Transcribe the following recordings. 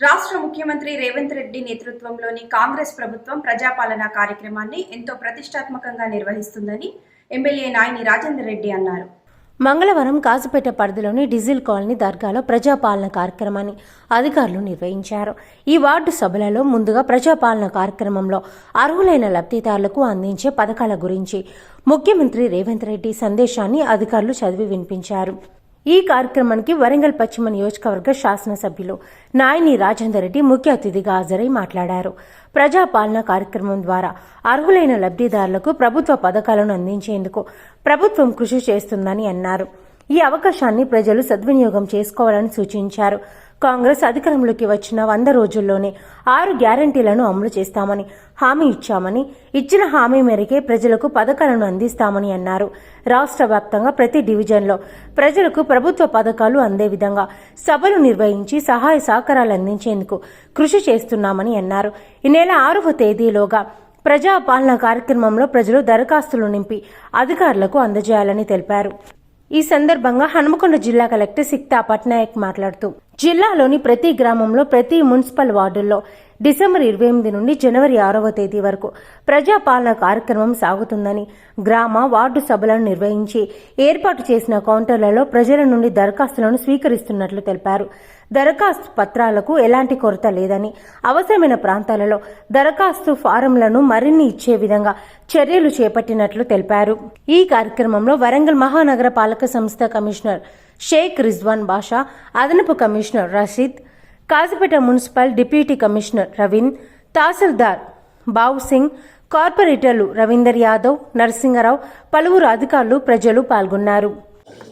రాష్ట్ర ముఖ్యమంత్రి రేవంత్ రెడ్డి నేతృత్వంలోని కాంగ్రెస్ ప్రభుత్వం ప్రజాపాలన కార్యక్రమాన్ని ఎంతో ప్రతిష్టాత్మకంగా నిర్వహిస్తుందని ఎమ్మెల్యే నాయని రాజేందర్ రెడ్డి అన్నారు. మంగళవారం కాజుపేట పరిధిలోని డిజిల్ కాలనీ దర్గాలో ప్రజాపాలన కార్యక్రమాన్ని అధికారులు నిర్వహించారు. ఈ వార్డు సభలలో ముందుగా ప్రజాపాలన కార్యక్రమంలో అర్హులైన లబ్ధిదారులకు అందించే పథకాల గురించి ముఖ్యమంత్రి రేవంత్ రెడ్డి సందేశాన్ని అధికారులు చదివి వినిపించారు. ఈ కార్యక్రమానికి వరంగల్ పశ్చిమ నియోజకవర్గ శాసనసభ్యులు నాయని రాజేందర్ రెడ్డి ముఖ్య అతిథిగా హాజరై మాట్లాడారు. ప్రజాపాలన కార్యక్రమం ద్వారా అర్హులైన లబ్ధిదారులకు ప్రభుత్వ పథకాలను అందించేందుకు ప్రభుత్వం కృషి చేస్తుందని అన్నారు. ఈ అవకాశాన్ని ప్రజలు సద్వినియోగం చేసుకోవాలని సూచించారు. కాంగ్రెస్ అధికారంలోకి వచ్చిన వంద రోజుల్లోనే ఆరు గ్యారంటీలను అమలు చేస్తామని హామీ ఇచ్చామని ఇచ్చిన హామీ మేరకే ప్రజలకు పథకాలను అందిస్తామని అన్నారు. రాష్ట్ర వ్యాప్తంగా ప్రతి డివిజన్లో ప్రజలకు ప్రభుత్వ పథకాలు అందే విధంగా సభలు నిర్వహించి సహాయ సహకారాలు అందించేందుకు కృషి చేస్తున్నామని అన్నారు. ఈ నెల ఆరవ తేదీలోగా ప్రజాపాలన కార్యక్రమంలో ప్రజలు దరఖాస్తులు నింపి అధికారులకు అందజేయాలని తెలిపారు. ఈ సందర్భంగా హనుమకొండ జిల్లా కలెక్టర్ సిక్తా పట్నాయక్ మాట్లాడుతూ జిల్లాలోని ప్రతి గ్రామంలో ప్రతి మున్సిపల్ వార్డుల్లో డిసెంబర్ ఇరవై ఎనిమిది నుండి జనవరి ఆరవ తేదీ వరకు ప్రజాపాలన కార్యక్రమం సాగుతుందని గ్రామ వార్డు సభలను నిర్వహించి ఏర్పాటు చేసిన కౌంటర్లలో ప్రజల నుండి దరఖాస్తులను స్వీకరిస్తున్నట్లు తెలిపారు. దరఖాస్తు పత్రాలకు ఎలాంటి కొరత లేదని అవసరమైన ప్రాంతాలలో దరఖాస్తు ఫారంలను మరిన్ని ఇచ్చే విధంగా చర్యలు చేపట్టినట్లు తెలిపారు. ఈ కార్యక్రమంలో వరంగల్ మహానగర పాలక సంస్థ కమిషనర్ షేక్ రిజ్వాన్ బాషా అదనపు commissioner Rasheed Kazipet municipal deputy commissioner Raveen tahsildar Bavu Singh కార్పొరేటర్లు రవీందర్ యాదవ్ నరసింహరావు పలువురు అధికారులు ప్రజలు పాల్గొన్నారు.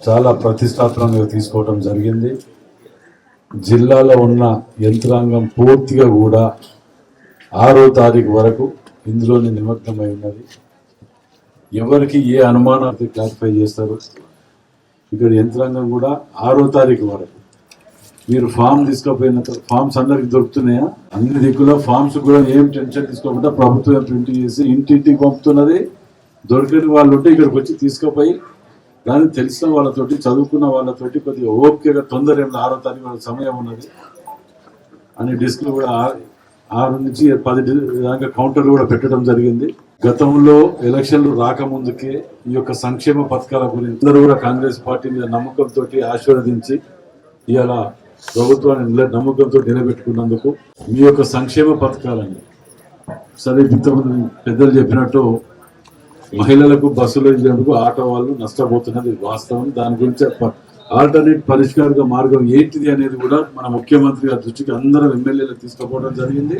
చాలా ప్రతిష్టాత్మకంగా తీసుకోవడం జరిగింది. జిల్లాలో ఉన్న యంత్రాంగం పూర్తిగా కూడా ఆరో తారీఖు వరకు ఇందులోనే నిమగ్నమై ఉన్నది. ఎవరికి ఏ అనుమానాన్ని క్లారిఫై చేస్తారు? ఇక్కడ యంత్రాంగం కూడా ఆరో తారీఖు వరకు. మీరు ఫామ్ తీసుకోపోయిన ఫామ్స్ అందరికి దొరుకుతున్నాయా? అన్ని దిక్కులో ఫామ్స్ కూడా ఏం టెన్షన్ తీసుకోకుండా ప్రభుత్వం ప్రింట్ చేసి ఇంటింటికి పంపుతున్నది. దొరికిన వాళ్ళు ఉంటే ఇక్కడికి వచ్చి తీసుకుపోయి దాన్ని తెలిసిన వాళ్ళతోటి చదువుకున్న వాళ్ళతోటి కొద్దిగా ఓపికగా తొందర ఏమైనా ఆరో తారీఖు సమయం ఉన్నది. అని డిస్క్లు కూడా ఆరు నుంచి పది దాకా కౌంటర్లు కూడా పెట్టడం జరిగింది. గతంలో ఎలక్షన్లు రాకముందుకే ఈ యొక్క సంక్షేమ పథకాల గురించి అందరూ కూడా కాంగ్రెస్ పార్టీ మీద నమ్మకంతో ఆశీర్వదించి ఇలా ప్రభుత్వాన్ని నమ్మకంతో నిలబెట్టుకున్నందుకు మీ యొక్క సంక్షేమ పథకాలని సరే ఇంతకుముందు పెద్దలు చెప్పినట్టు మహిళలకు బస్సులు ఇచ్చేందుకు ఆటో వాళ్ళు నష్టపోతున్నది వాస్తవం. దాని గురించి ఆల్టర్నేట్ పరిష్కార మార్గం ఏంటిది అనేది కూడా మన ముఖ్యమంత్రి గారి దృష్టికి అందరం ఎమ్మెల్యేలు తీసుకుపోవడం జరిగింది.